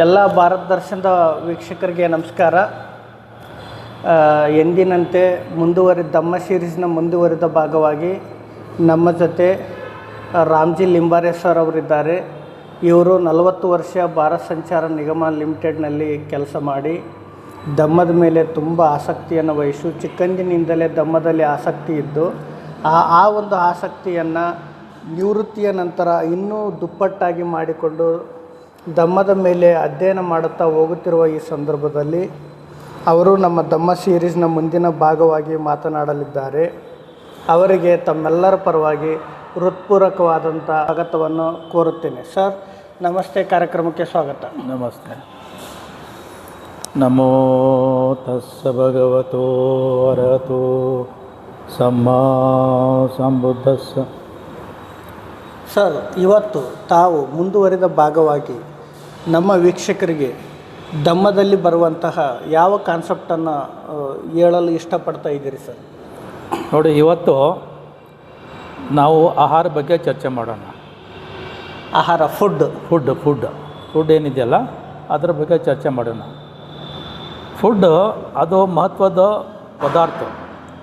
ಎಲ್ಲ ಭಾರತ ದರ್ಶನದ ವೀಕ್ಷಕರಿಗೆ ನಮಸ್ಕಾರ. ಎಂದಿನಂತೆ ಮುಂದುವರಿದ ದಮ್ಮ ಸೀರೀಸ್ನ ಮುಂದುವರಿದ ಭಾಗವಾಗಿ ನಮ್ಮ ಜೊತೆ ರಾಮ್ಜಿ ಲಿಂಬಾರೇಶ್ವರ್ ಅವರಿದ್ದಾರೆ. ಇವರು ನಲವತ್ತು ವರ್ಷ ಭಾರತ್ ಸಂಚಾರ ನಿಗಮ ಲಿಮಿಟೆಡ್ನಲ್ಲಿ ಕೆಲಸ ಮಾಡಿ ದಮ್ಮದ ಮೇಲೆ ತುಂಬ ಆಸಕ್ತಿಯನ್ನು ವಹಿಸು ಚಿಕ್ಕಂದಿನಿಂದಲೇ ದಮ್ಮದಲ್ಲಿ ಆಸಕ್ತಿ ಇದ್ದು ಆ ಆ ಒಂದು ಆಸಕ್ತಿಯನ್ನು ನಿವೃತ್ತಿಯ ನಂತರ ಇನ್ನೂ ದುಪ್ಪಟ್ಟಾಗಿ ಮಾಡಿಕೊಂಡು ದಮ್ಮದ ಮೇಲೆ ಅಧ್ಯಯನ ಮಾಡುತ್ತಾ ಹೋಗುತ್ತಿರುವ ಈ ಸಂದರ್ಭದಲ್ಲಿ ಅವರು ನಮ್ಮ ದಮ್ಮ ಸೀರೀಸ್ನ ಮುಂದಿನ ಭಾಗವಾಗಿ ಮಾತನಾಡಲಿದ್ದಾರೆ. ಅವರಿಗೆ ತಮ್ಮೆಲ್ಲರ ಪರವಾಗಿ ಹೃತ್ಪೂರ್ವಕವಾದಂಥ ಸ್ವಾಗತವನ್ನು ಕೋರುತ್ತೇನೆ. ಸರ್ ನಮಸ್ತೆ. ಕಾರ್ಯಕ್ರಮಕ್ಕೆ ಸ್ವಾಗತ. ನಮಸ್ತೆ. ನಮೋ ತಸ್ಸ ಭಗವತೋ ಅರಹತೋ ಸಮ್ಮಾ ಸಂಬುದ್ಧಸ್ಸ. ಸರ್ ಇವತ್ತು ತಾವು ಮುಂದುವರಿದ ಭಾಗವಾಗಿ ನಮ್ಮ ವೀಕ್ಷಕರಿಗೆ ಧಮ್ಮದಲ್ಲಿ ಬರುವಂತಹ ಯಾವ ಕಾನ್ಸೆಪ್ಟನ್ನು ಹೇಳಲು ಇಷ್ಟಪಡ್ತಾ ಇದ್ದೀರಿ ಸರ್? ನೋಡಿ ಇವತ್ತು ನಾವು ಆಹಾರ ಬಗ್ಗೆ ಚರ್ಚೆ ಮಾಡೋಣ. ಆಹಾರ ಫುಡ್ ಫುಡ್ ಫುಡ್ ಫುಡ್ ಏನಿದೆಯಲ್ಲ ಅದರ ಬಗ್ಗೆ ಚರ್ಚೆ ಮಾಡೋಣ. ಫುಡ್ ಅದು ಮಹತ್ವದ ಪದಾರ್ಥ.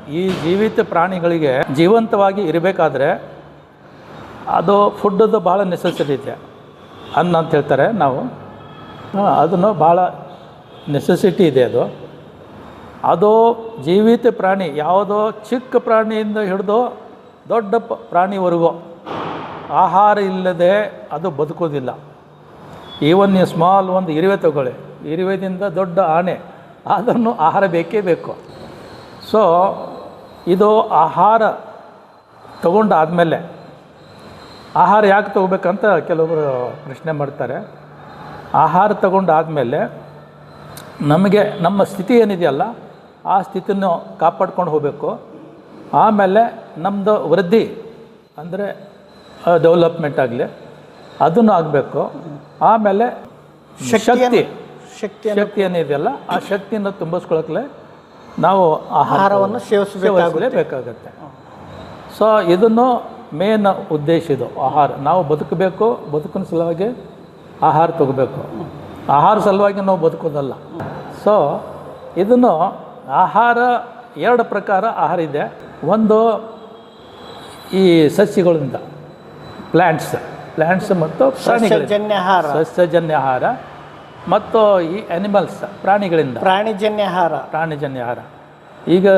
ಈ ಜೀವಿತ ಪ್ರಾಣಿಗಳಿಗೆ ಜೀವಂತವಾಗಿ ಇರಬೇಕಾದ್ರೆ ಅದು ಫುಡ್ಡದು ಭಾಳ ನೆಸೆಸರಿ ಇದೆ. ಅನ್ನ ಅಂತ ಹೇಳ್ತಾರೆ ನಾವು. ಅದನ್ನು ಭಾಳ ನೆಸೆಸಿಟಿ ಇದೆ ಅದು. ಅದು ಜೀವಿತ ಪ್ರಾಣಿ, ಯಾವುದೋ ಚಿಕ್ಕ ಪ್ರಾಣಿಯಿಂದ ಹಿಡಿದು ದೊಡ್ಡ ಪ್ರಾಣಿವರೆಗೂ ಆಹಾರ ಇಲ್ಲದೆ ಅದು ಬದುಕೋದಿಲ್ಲ. ಈವನ್ ನೀವು ಸ್ಮಾಲ್ ಒಂದು ಇರುವೆ ತಗೊಳ್ಳಿ. ಇರುವೆದಿಂದ ದೊಡ್ಡ ಆನೆ, ಅದನ್ನು ಆಹಾರ ಬೇಕೇ ಬೇಕು. ಸೊ ಇದು ಆಹಾರ ತಗೊಂಡಾದಮೇಲೆ ಆಹಾರ ಯಾಕೆ ತೊಗೋಬೇಕಂತ ಕೆಲವೊಬ್ಬರು ಪ್ರಶ್ನೆ ಮಾಡ್ತಾರೆ. ಆಹಾರ ತಗೊಂಡಾದಮೇಲೆ ನಮಗೆ ನಮ್ಮ ಸ್ಥಿತಿ ಏನಿದೆಯಲ್ಲ ಆ ಸ್ಥಿತಿನೂ ಕಾಪಾಡ್ಕೊಂಡು ಹೋಗಬೇಕು. ಆಮೇಲೆ ನಮ್ಮದು ವೃದ್ಧಿ ಅಂದರೆ ಡೆವಲಪ್ಮೆಂಟ್ ಆಗಲಿ ಅದನ್ನು ಆಗಬೇಕು. ಆಮೇಲೆ ಶಕ್ತಿ ಶಕ್ತಿ ಶಕ್ತಿ ಏನಿದೆಯಲ್ಲ ಆ ಶಕ್ತಿಯನ್ನು ತುಂಬಿಸ್ಕೊಳಕ್ಲೆ ನಾವು ಆಹಾರವನ್ನು ಸೇವಿಸಬೇಕಾಗುತ್ತೆ. ಬೇಕಾಗುತ್ತೆ ಸೊ ಇದನ್ನು ಮೇನ್ ಉದ್ದೇಶ ಇದು ಆಹಾರ. ನಾವು ಬದುಕಬೇಕು ಬದುಕಿನ ಸಲುವಾಗಿ ಆಹಾರ ತಗೋಬೇಕು. ಆಹಾರ ಸಲುವಾಗಿ ನಾವು ಬದುಕೋದಲ್ಲ. ಸೊ ಇದನ್ನು ಆಹಾರ ಎರಡು ಪ್ರಕಾರ ಆಹಾರ ಇದೆ. ಒಂದು ಈ ಸಸ್ಯಗಳಿಂದ ಪ್ಲ್ಯಾಂಟ್ಸ್ ಪ್ಲ್ಯಾಂಟ್ಸ್ ಮತ್ತು ಪ್ರಾಣಿಗಳಿಂದ. ಸಸ್ಯಜನ್ಯ ಆಹಾರ. ಸಸ್ಯಜನ್ಯ ಆಹಾರ ಮತ್ತು ಈ ಅನಿಮಲ್ಸ್ ಪ್ರಾಣಿಗಳಿಂದ. ಪ್ರಾಣಿಜನ್ಯ ಆಹಾರ. ಪ್ರಾಣಿಜನ್ಯ ಆಹಾರ. ಈಗ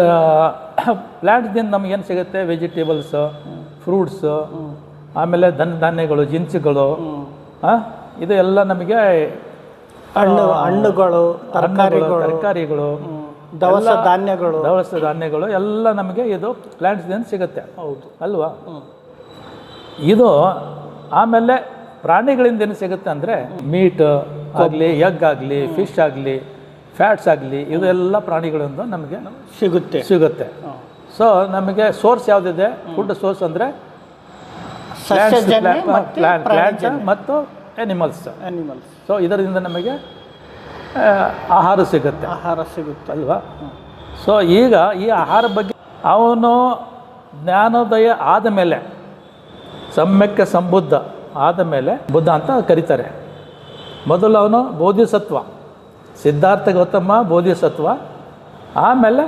ಪ್ಲ್ಯಾಂಟ್ದಿಂದ ನಮಗೇನು ಸಿಗುತ್ತೆ? ವೆಜಿಟೇಬಲ್ಸು ಫ್ರೂಟ್ಸು ಆಮೇಲೆ ಧನ ಧಾನ್ಯಗಳು ಜಿನ್ಸುಗಳು ಇದು ಎಲ್ಲ ನಮಗೆ ಹಣ್ಣು ಹಣ್ಣುಗಳು ತರಕಾರಿಗಳು ತರಕಾರಿಗಳು ದವಸ ಧಾನ್ಯಗಳು. ದವಸ ಧಾನ್ಯಗಳು ಎಲ್ಲ ನಮಗೆ ಇದು ಪ್ಲ್ಯಾಂಟ್ಸ್ದಿಂದ ಸಿಗುತ್ತೆ. ಹೌದು. ಅಲ್ವಾ? ಇದು ಆಮೇಲೆ ಪ್ರಾಣಿಗಳಿಂದ ಏನು ಸಿಗುತ್ತೆ ಅಂದರೆ ಮೀಟ್ ಆಗಲಿ ಎಗ್ ಆಗಲಿ ಫಿಶ್ ಆಗಲಿ ಫ್ಯಾಟ್ಸ್ ಆಗಲಿ ಇದೆಲ್ಲ ಪ್ರಾಣಿಗಳಿಂದ ನಮಗೆ ಸಿಗುತ್ತೆ. ಸಿಗುತ್ತೆ. ಸೊ ನಮಗೆ ಸೋರ್ಸ್ ಯಾವುದಿದೆ? ಫುಡ್ ಸೋರ್ಸ್ ಅಂದರೆ ಮತ್ತು ಪ್ಲಾಂಟ್ಸ್ ಮತ್ತು ಎನಿಮಲ್ಸ್ ಅನಿಮಲ್ಸ್ ಸೊ ಇದರಿಂದ ನಮಗೆ ಆಹಾರ ಸಿಗುತ್ತೆ. ಆಹಾರ ಸಿಗುತ್ತೆ. ಅಲ್ವಾ? ಸೊ ಈಗ ಈ ಆಹಾರ ಬಗ್ಗೆ ಅವನು ಜ್ಞಾನೋದಯ ಆದ ಮೇಲೆ ಸಮ್ಯಕ್ಕೆ ಸಂಬುದ್ಧ ಆದ ಮೇಲೆ ಬುದ್ಧ ಅಂತ ಕರೀತಾರೆ. ಮೊದಲು ಅವನು ಬೋಧಿಸತ್ವ. ಸಿದ್ಧಾರ್ಥ ಗೌತಮ ಬೋಧಿಸತ್ವ. ಆಮೇಲೆ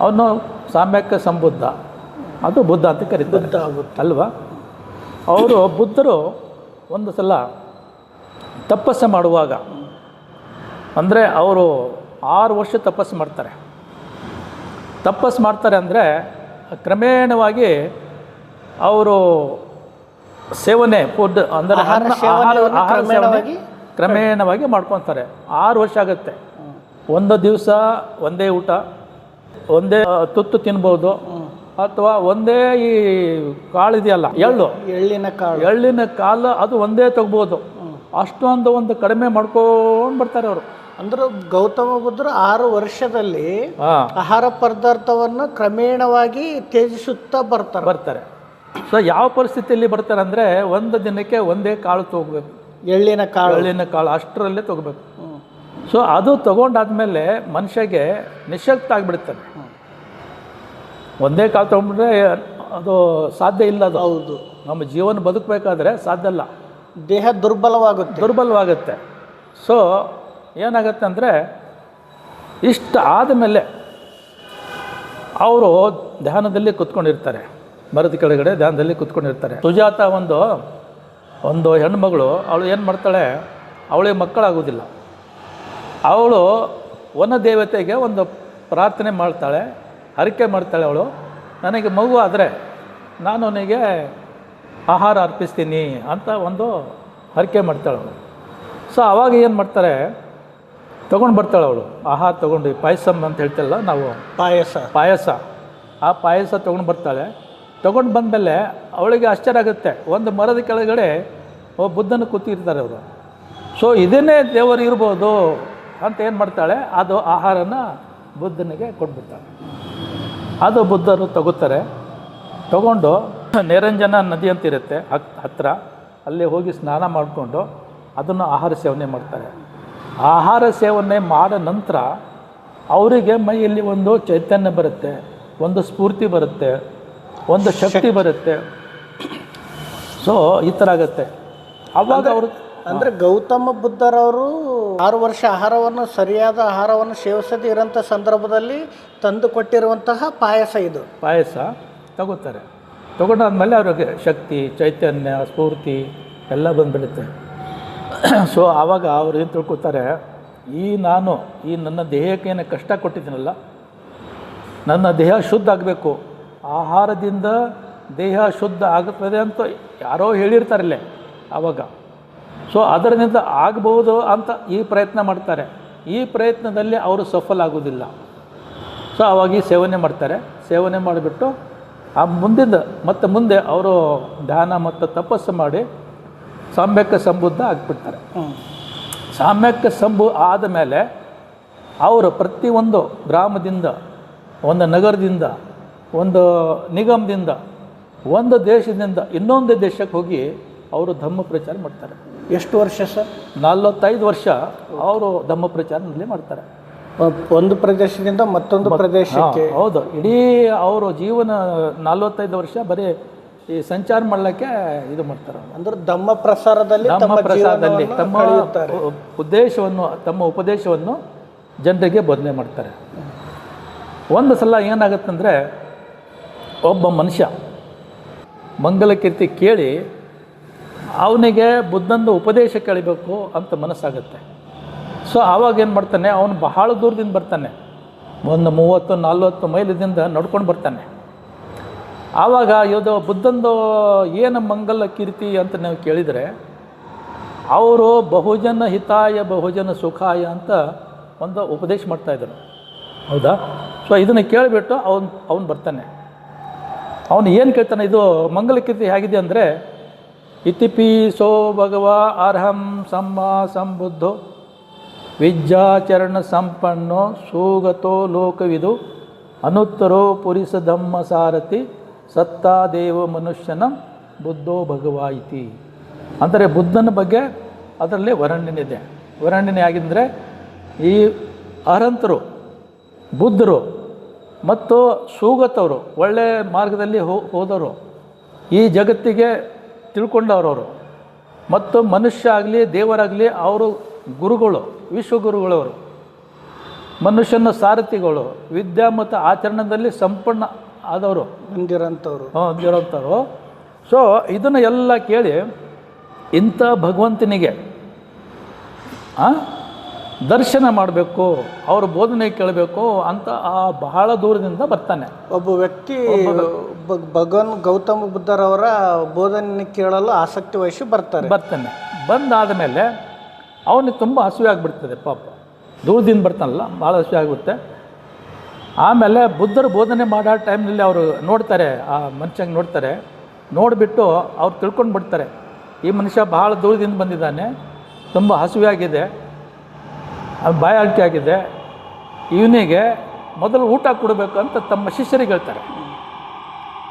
ಅವನು ಸಾಮ್ಯಕ್ಕೆ ಸಂಬುದ್ಧ. ಅದು ಬುದ್ಧ ಅಂತ ಕರೀತಾರೆ. ಅಲ್ವಾ? ಅವರು ಬುದ್ಧರು ಒಂದು ಸಲ ತಪಸ್ಸು ಮಾಡುವಾಗ ಅಂದರೆ ಅವರು ಆರು ವರ್ಷ ತಪಸ್ಸು ಮಾಡ್ತಾರೆ. ತಪಸ್ಸು ಮಾಡ್ತಾರೆ ಅಂದರೆ ಕ್ರಮೇಣವಾಗಿ ಅವರು ಸೇವನೆ ಫುಡ್ ಅಂದರೆ ಆಹಾರ ಸೇವನೆ ಕ್ರಮೇಣವಾಗಿ ಮಾಡ್ಕೊತಾರೆ ಆರು ವರ್ಷ ಆಗುತ್ತೆ. ಒಂದು ದಿವಸ ಒಂದೇ ಊಟ ಒಂದೇ ತುತ್ತು ತಿನ್ಬೋದು. ಅಥವಾ ಒಂದೇ ಈ ಕಾಳು ಇದೆಯಲ್ಲ ಎಳ್ಳು. ಎಳ್ಳಿನ ಕಾಳು. ಎಳ್ಳಿನ ಕಾಲು ಅದು ಒಂದೇ ತಗ್ಬೋದು. ಅಷ್ಟೊಂದು ಒಂದು ಕಡಿಮೆ ಮಾಡ್ಕೊಂಡು ಬರ್ತಾರೆ ಅವರು. ಅಂದ್ರೆ ಗೌತಮ ಬುದ್ಧರು ಆರು ವರ್ಷದಲ್ಲಿ ಆಹಾರ ಪದಾರ್ಥವನ್ನು ಕ್ರಮೇಣವಾಗಿ ತ್ಯಜಿಸುತ್ತಾ ಬರ್ತಾರೆ. ಬರ್ತಾರೆ. ಸೊ ಯಾವ ಪರಿಸ್ಥಿತಿಯಲ್ಲಿ ಬರ್ತಾರೆ ಅಂದರೆ ಒಂದು ದಿನಕ್ಕೆ ಒಂದೇ ಕಾಳು ತೊಗೋಬೇಕು. ಎಳ್ಳಿನ ಕಾಳು. ಎಳ್ಳಿನ ಕಾಳು ಅಷ್ಟರಲ್ಲೇ ತೊಗೋಬೇಕು. ಸೊ ಅದು ತೊಗೊಂಡಾದಮೇಲೆ ಮನುಷ್ಯಗೆ ನಿಶಕ್ತ ಆಗಿಬಿಡ್ತಾನೆ ಒಂದೇ ಕಾಲು ತೊಗೊಂಡ್ಬಿಟ್ರೆ ಅದು ಸಾಧ್ಯ ಇಲ್ಲ ಅದು. ಹೌದು. ನಮ್ಮ ಜೀವನ ಬದುಕಬೇಕಾದ್ರೆ ಸಾಧ್ಯ ಇಲ್ಲ ದೇಹ ದುರ್ಬಲವಾಗುತ್ತೆ. ದುರ್ಬಲವಾಗುತ್ತೆ. ಸೊ ಏನಾಗುತ್ತೆ ಅಂದರೆ ಇಷ್ಟು ಆದಮೇಲೆ ಅವರು ಧ್ಯಾನದಲ್ಲಿ ಕುತ್ಕೊಂಡಿರ್ತಾರೆ. ಮರದ ಕೆಳಗಡೆ ಧ್ಯಾನದಲ್ಲಿ ಕುತ್ಕೊಂಡಿರ್ತಾರೆ. ಸುಜಾತ ಒಂದು ಒಂದು ಹೆಣ್ಮಗಳು ಅವಳು ಏನು ಮಾಡ್ತಾಳೆ ಅವಳಿಗೆ ಮಕ್ಕಳಾಗೋದಿಲ್ಲ ಅವಳು ವನ ದೇವತೆಗೆ ಒಂದು ಪ್ರಾರ್ಥನೆ ಮಾಡ್ತಾಳೆ ಹರಕೆ ಮಾಡ್ತಾಳೆ ಅವಳು. ನನಗೆ ಮಗು ಆದರೆ ನಾನು ಅವನಿಗೆ ಆಹಾರ ಅರ್ಪಿಸ್ತೀನಿ ಅಂತ ಒಂದು ಹರಕೆ ಮಾಡ್ತಾಳೆ ಅವಳು. ಸೊ ಆವಾಗ ಏನು ಮಾಡ್ತಾರೆ? ತೊಗೊಂಡು ಬರ್ತಾಳೆ ಅವಳು. ಆಹಾರ ತೊಗೊಂಡು ಪಾಯಸಮ್ ಅಂತ ಹೇಳ್ತಲ್ಲ ನಾವು. ಪಾಯಸ. ಪಾಯಸ. ಆ ಪಾಯಸ ತೊಗೊಂಡು ಬರ್ತಾಳೆ. ತೊಗೊಂಡು ಬಂದಮೇಲೆ ಅವಳಿಗೆ ಆಶ್ಚರ್ಯ ಆಗುತ್ತೆ. ಒಂದು ಮರದ ಕೆಳಗಡೆ ಒಬ್ಬ ಬುದ್ಧನ ಕೂತಿರ್ತಾರೆ ಅವರು. ಸೊ ಇದನ್ನೇ ದೇವರು ಇರ್ಬೋದು. ಅಂತ ಏನು ಮಾಡ್ತಾಳೆ? ಅದು ಆಹಾರನ ಬುದ್ಧನಿಗೆ ಕೊಟ್ಬಿಡ್ತಾಳೆ. ಅದು ಬುದ್ಧರು ತಗೋತಾರೆ ತಗೊಂಡು ನಿರಂಜನ ನದಿ ಅಂತ ಇರುತ್ತೆ ಹತ್ ಹತ್ತಿರ ಅಲ್ಲಿ ಹೋಗಿ ಸ್ನಾನ ಮಾಡಿಕೊಂಡು ಅದನ್ನು ಆಹಾರ ಸೇವನೆ ಮಾಡ್ತಾರೆ. ಆಹಾರ ಸೇವನೆ ಮಾಡ ನಂತರ ಅವರಿಗೆ ಮೈಯಲ್ಲಿ ಒಂದು ಚೈತನ್ಯ ಬರುತ್ತೆ ಒಂದು ಸ್ಫೂರ್ತಿ ಬರುತ್ತೆ ಒಂದು ಶಕ್ತಿ ಬರುತ್ತೆ. ಸೊ ಈ ಥರ ಆಗುತ್ತೆ. ಅವಾಗ ಅವರು ಅಂದ್ರೆ ಗೌತಮ ಬುದ್ಧರವರು ಆರು ವರ್ಷ ಆಹಾರವನ್ನು, ಸರಿಯಾದ ಆಹಾರವನ್ನು ಸೇವಿಸದೇ ಇರೋಂಥ ಸಂದರ್ಭದಲ್ಲಿ ತಂದು ಕೊಟ್ಟಿರುವಂತಹ ಪಾಯಸ ಇದು. ಪಾಯಸ ತಗೋತಾರೆ. ತಗೊಂಡಾದ್ಮೇಲೆ ಅವ್ರಿಗೆ ಶಕ್ತಿ, ಚೈತನ್ಯ, ಸ್ಫೂರ್ತಿ ಎಲ್ಲ ಬಂದ್ಬಿಡುತ್ತೆ. ಸೊ ಆವಾಗ ಅವ್ರು ಏನು ತಿಳ್ಕೊತಾರೆ ಈ ನಾನು, ಈ ನನ್ನ ದೇಹಕ್ಕೆ ಏನು ಕಷ್ಟ ಕೊಟ್ಟಿದ್ದೀನಲ್ಲ, ನನ್ನ ದೇಹ ಶುದ್ಧ ಆಗಬೇಕು, ಆಹಾರದಿಂದ ದೇಹ ಶುದ್ಧ ಆಗುತ್ತದೆ ಅಂತ ಯಾರೋ ಹೇಳಿರ್ತಾರಲ್ಲೇ ಆವಾಗ. ಸೊ ಅದರಿಂದ ಆಗಬಹುದು ಅಂತ ಈ ಪ್ರಯತ್ನ ಮಾಡ್ತಾರೆ. ಈ ಪ್ರಯತ್ನದಲ್ಲಿ ಅವರು ಸಫಲ ಆಗೋದಿಲ್ಲ ಸೊ ಅವಾಗ ಈ ಸೇವನೆ ಮಾಡ್ತಾರೆ. ಸೇವನೆ ಮಾಡಿಬಿಟ್ಟು ಆ ಮುಂದಿನ ಮತ್ತು ಮುಂದೆ ಅವರು ಧ್ಯಾನ ಮತ್ತು ತಪಸ್ಸು ಮಾಡಿ ಸಾಮ್ಯಕ್ಕೆ ಸಂಬುದ್ಧ ಆಗಿಬಿಡ್ತಾರೆ. ಸಾಮ್ಯಕ್ಕೆ ಸಂಬು ಆದಮೇಲೆ ಅವರು ಪ್ರತಿಯೊಂದು ಗ್ರಾಮದಿಂದ ಒಂದು ನಗರದಿಂದ ಒಂದು ನಿಗಮದಿಂದ ಒಂದು ದೇಶದಿಂದ ಇನ್ನೊಂದು ದೇಶಕ್ಕೆ ಹೋಗಿ ಅವರು ಧರ್ಮ ಪ್ರಚಾರ ಮಾಡ್ತಾರೆ. ಎಷ್ಟು ವರ್ಷ ಸರ್? ನಲವತ್ತೈದು ವರ್ಷ ಅವರು ಧಮ್ಮ ಪ್ರಚಾರದಲ್ಲಿ ಮಾಡ್ತಾರೆ. ಒಂದು ಪ್ರದೇಶದಿಂದ ಮತ್ತೊಂದು ಪ್ರದೇಶಕ್ಕೆ. ಹೌದು. ಇಡೀ ಅವರು ಜೀವನ ನಲವತ್ತೈದು ವರ್ಷ ಬರೀ ಈ ಸಂಚಾರ ಮಾಡಲಿಕ್ಕೆ ಇದು ಮಾಡ್ತಾರೆ. ಅಂದ್ರೆ ಧಮ್ಮ ಪ್ರಸಾರದಲ್ಲಿ ತಮ್ಮ ಪ್ರಸಾದದಲ್ಲಿ ತಮ್ಮ ಉದ್ದೇಶವನ್ನು ತಮ್ಮ ಉಪದೇಶವನ್ನು ಜನರಿಗೆ ಬೋಧನೆ ಮಾಡ್ತಾರೆ. ಒಂದು ಸಲ ಏನಾಗುತ್ತಂದರೆ ಒಬ್ಬ ಮನುಷ್ಯ ಮಂಗಲಕೀರ್ತಿ ಕೇಳಿ ಅವನಿಗೆ ಬುದ್ಧಂದು ಉಪದೇಶ ಕೇಳಬೇಕು ಅಂತ ಮನಸ್ಸಾಗುತ್ತೆ. ಸೊ ಆವಾಗ ಏನು ಮಾಡ್ತಾನೆ? ಅವನು ಬಹಳ ದೂರದಿಂದ ಬರ್ತಾನೆ. ಒಂದು ಮೂವತ್ತು, ನಲ್ವತ್ತು ಮೈಲಿದಿಂದ ನಡ್ಕೊಂಡು ಬರ್ತಾನೆ. ಆವಾಗ ಇದು ಬುದ್ಧಂದು ಏನು ಮಂಗಲ ಕೀರ್ತಿ ಅಂತ ನೀವು ಕೇಳಿದರೆ, ಅವರು ಬಹುಜನ ಹಿತಾಯ, ಬಹುಜನ ಸುಖಾಯ ಅಂತ ಒಂದು ಉಪದೇಶ ಮಾಡ್ತಾಯಿದ್ರು ಹೌದಾ? ಸೊ ಇದನ್ನು ಕೇಳಿಬಿಟ್ಟು ಅವನು ಅವನು ಬರ್ತಾನೆ. ಅವನು ಏನು ಕೇಳ್ತಾನೆ? ಇದು ಮಂಗಲ ಕೀರ್ತಿ ಹೇಗಿದೆ ಅಂದರೆ ಇತಿಪಿ ಸೋ ಭಗವ ಅರ್ಹಂ ಸಮ್ಮ ಸಂಬುದ್ಧೋ ವಿದ್ಯಾಚರಣ ಸಂಪನ್ನೋ ಸೂಗತೋ ಲೋಕವಿದು ಅನುತ್ತರೋ ಪುರಿಸ ಧಮ್ಮ ಸಾರಥಿ ಸತ್ತಾದೇವ ಮನುಷ್ಯನ ಬುದ್ಧೋ ಭಗವ ಇತಿ ಅಂದರೆ ಬುದ್ಧನ ಬಗ್ಗೆ ಅದರಲ್ಲಿ ವರ್ಣನೆ ಇದೆ. ವರ್ಣನೆ ಆಗಿದ್ದರೆ ಈ ಅರ್ಹಂತರು ಬುದ್ಧರು ಮತ್ತು ಸೂಗತವರು ಒಳ್ಳೆಯ ಮಾರ್ಗದಲ್ಲಿ ಹೋದವರು ಈ ಜಗತ್ತಿಗೆ ತಿಳ್ಕೊಂಡವ್ರವರು. ಮತ್ತು ಮನುಷ್ಯ ಆಗಲಿ ದೇವರಾಗಲಿ ಅವರು ಗುರುಗಳು ವಿಶ್ವಗುರುಗಳವರು. ಮನುಷ್ಯನ ಸಾರಥಿಗಳು ವಿದ್ಯಾ ಮತ್ತು ಆಚರಣೆಯಲ್ಲಿ ಸಂಪನ್ನ ಆದವರು. ಹೊಂದಿರೋಂಥವ್ರು ಹೊಂದಿರೋಂಥವ್ರು ಸೊ ಇದನ್ನು ಎಲ್ಲ ಕೇಳಿ ಇಂಥ ಭಗವಂತನಿಗೆ ದರ್ಶನ ಮಾಡಬೇಕು ಅವ್ರ ಬೋಧನೆ ಕೇಳಬೇಕು ಅಂತ ಆ ಬಹಳ ದೂರದಿಂದ ಬರ್ತಾನೆ. ಒಬ್ಬ ವ್ಯಕ್ತಿ ಭಗವನ್ ಗೌತಮ ಬುದ್ಧರವರ ಬೋಧನೆ ಕೇಳಲು ಆಸಕ್ತಿ ವಹಿಸಿ ಬರ್ತಾರೆ. ಬರ್ತಾನೆ. ಬಂದಾದ ಮೇಲೆ ಅವನಿಗೆ ತುಂಬ ಹಸಿವೆ ಆಗಿಬಿಡ್ತದೆ ಪಾಪ. ದೂರದಿಂದ ಬರ್ತಾನಲ್ಲ ಭಾಳ ಹಸಿವೆ ಆಗುತ್ತೆ ಆಮೇಲೆ ಬುದ್ಧರು ಬೋಧನೆ ಮಾಡೋ ಟೈಮ್ನಲ್ಲಿ ಅವರು ನೋಡ್ತಾರೆ ಆ ಮನುಷ್ಯಂಗೆ ನೋಡ್ತಾರೆ. ನೋಡಿಬಿಟ್ಟು ಅವ್ರು ತಿಳ್ಕೊಂಡು ಬಿಡ್ತಾರೆ ಈ ಮನುಷ್ಯ ಭಾಳ ದೂರದಿಂದ ಬಂದಿದ್ದಾನೆ ತುಂಬ ಹಸಿವೆ ಆಗಿದೆ. ಬಾಯಾರಿಕೆ ಆಗಿದೆ. ಇವನಿಗೆ ಮೊದಲು ಊಟ ಕೊಡಬೇಕು ಅಂತ ತಮ್ಮ ಶಿಷ್ಯರಿಗೆ ಹೇಳ್ತಾರೆ.